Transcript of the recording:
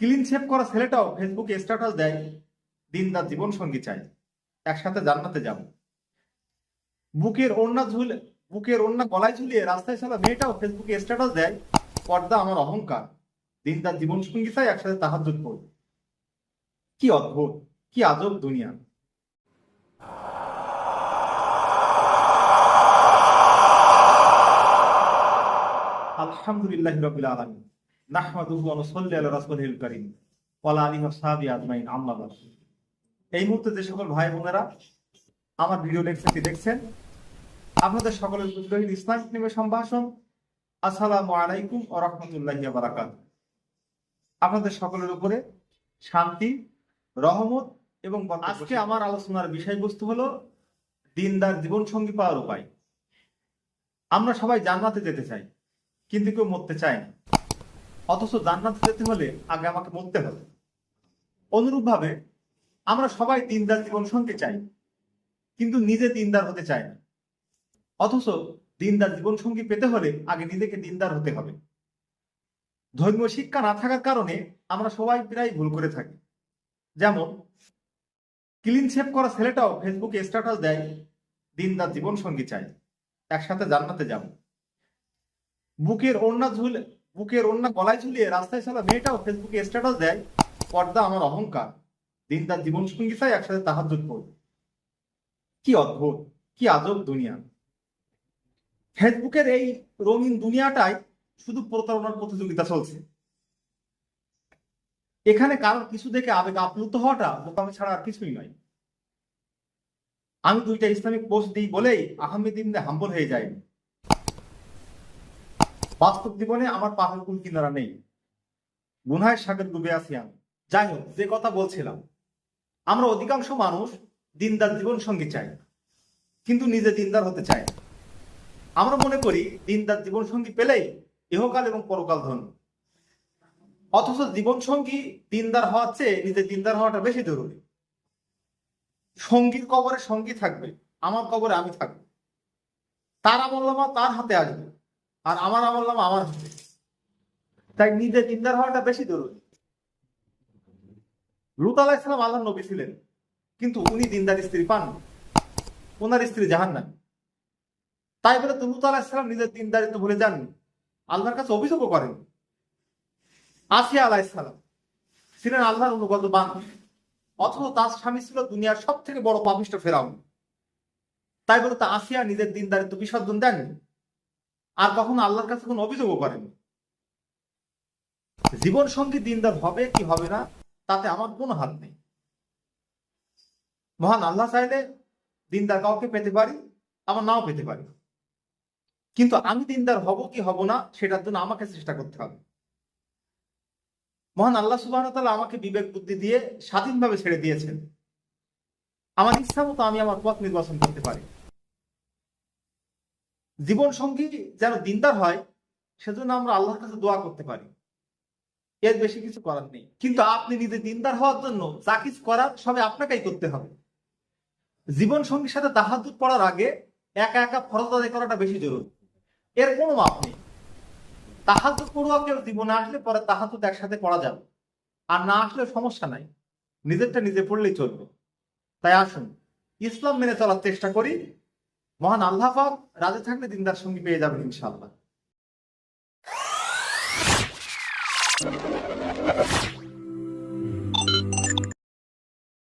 Clean shape করা ছেলেটাও ফেসবুকে স্ট্যাটাস দেয় দিনদার জীবন সঙ্গী চাই। একসাথে জান্নাতে যাব। বুকের ওড়না ঝুলে, বুকের ওড়না গলায় ঝুলিয়ে রাস্তায় চলা মেয়েটাও ফেসবুকে স্ট্যাটাস দেয়, পর্দা আমার অহংকার। দিন দিনদার জীবন সঙ্গী চাই, একসাথে তাহাজ্জুদ করব কি অদ্ভুত, কি আজব দুনিয়া। আলহামদুলিল্লাহ রবিল আলমী এই মুহূর্তে যে সকল ভাই বোনেরা আমার ভিডিও লেকচারটি দেখছেন? আপনাদের সকলের নিবে সম্ভাষণ। আসসালামু আলাইকুম বারাকাতুহু। আপনাদের সকলের উপরে শান্তি, রহমত এবং বরকত আজকে আমার আলোচনার বিষয়বস্তু হলো দিনদার জীবন সঙ্গী পাওয়ার উপায়। আমরা সবাই জান্নাতে যেতে চাই, কিন্তু কেউ মরতে চায় না। অথচ জান্নাতে যেতে হলে আগে আমাকে মরতে হবে। অনুরূপ ভাবে আমরা সবাই দিনদার জীবন সঙ্গে চাই, কিন্তু নিজে দিনদার হতে চাই না। অথচ দিনদার জীবন সঙ্গী পেতে হলে আগে নিজেকে দিনদার হতে হবে। ধর্মীয় শিক্ষা না থাকার কারণে আমরা সবাই প্রায় ভুল করে থাকি। যেমন, ক্লিন শেপ করা ছেলেটাও ফেসবুকে স্ট্যাটাস দেয় দিনদার জীবন সঙ্গী চাই, একসাথে জান্নাতে যাব। বুকের ওড়না ঝুলে বুকের ওড়না গলায় ঝুলিয়ে রাস্তায় চলা মেয়েটাও ফেসবুকে স্ট্যাটাস দেয়, পর্দা আমার অহংকার। দিন তার জীবন সঙ্গী চাই একসাথে তাহাজ্জুদ করব কি অদ্ভুত, কি আজব দুনিয়া। ফেসবুকের এই রঙিন দুনিয়াটাই শুধু প্রতারণার প্রতিযোগিতা চলছে। এখানে কারোর কিছু দেখে আবেগ আপ্লুত হওয়াটা বোকামি ছাড়া আর কিছুই নয়। আমি দুইটা ইসলামিক পোস্ট দিই বলেই আহমেদ হাম্বল হয়ে যায়নি। বাস্তব জীবনে আমার পাহাড় কুল কিনারা নেই। গুনহায় সাগর ডুবে আছি আমি। যাই হোক যে কথা বলছিলাম, আমরা অধিকাংশ মানুষ দিনদার জীবন সঙ্গী চাই, কিন্তু নিজে দিনদার হতে চাই। আমরা মনে করি দিনদার জীবন সঙ্গী পেলেই ইহকাল এবং পরকাল ধন্য। অথচ জীবন সঙ্গী দিনদার হওয়ার চেয়ে নিজে দিনদার হওয়াটা বেশি জরুরি। সঙ্গীর কবরে সঙ্গী থাকবে, আমার কবরে আমি থাকব। তার আমল্লামা তার হাতে আসবে। আর আমার আমল্লামা আমার হাতে। তাই নিজে দিনদার হওয়াটা বেশি জরুরি। লুত আলাহ ইসলাম আল্লাহ নবী ছিলেন, কিন্তু উনি দিনদার স্ত্রী পান ওনার স্ত্রী জাহান না তাই বলে তো লুত আলাহ ইসলাম নিজের দিনদারিত্ব ভুলে যাননি। আল্লাহর কাছে অভিযোগও করেন আসিয়া আলাহ ইসলাম ছিলেন আল্লাহর অনুগত মানুষ অথচ তার স্বামী ছিল দুনিয়ার সব থেকে বড় পাপিষ্ট ফেরাউন। তাই বলে তা আসিয়া নিজের দিনদারিত্ব বিসর্জন দেননি। আর কখনো আল্লাহর কাছে কোনো অভিযোগও করেনি। জীবন সঙ্গী দিনদার হবে কি হবে না, তাতে আমার কোনো হাত নেই। মহান আল্লাহ চাইলে দিনদার কাউকে পেতে পারি, আমার নাও পেতে পারি। কিন্তু আমি দিনদার হব কি হব না, সেটার জন্য আমাকে চেষ্টা করতে হবে। মহান আল্লাহ সুবাহ আমাকে বিবেক বুদ্ধি দিয়ে স্বাধীনভাবে ছেড়ে দিয়েছেন। আমার ইচ্ছা মতো আমি আমার পথ নির্বাচন করতে পারি। জীবন সঙ্গী যেন দিনদার হয়, সেজন্য আমরা আল্লাহর কাছে দোয়া করতে পারি। এর বেশি কিছু করার নেই। কিন্তু আপনি নিজে দিনদার হওয়ার জন্য যা কিছু করার সবে আপনাকেই করতে হবে। জীবন সঙ্গীর সাথে তাহাদুত পড়ার আগে একা একা ফরজ আদায় করাটা বেশি জরুরি। এর কোনো মাপ নেই। তাহাদুত পড়ুয়া কেউ জীবনে আসলে পরে তাহাদুত একসাথে পড়া যাবে। আর না আসলে সমস্যা নাই। নিজেরটা নিজে পড়লেই চলবে। তাই আসুন, ইসলাম মেনে চলার চেষ্টা করি। মহান আল্লাহ পাক রাজে থাকলে দিনদার সঙ্গী পেয়ে যাবেন ইনশাআল্লাহ।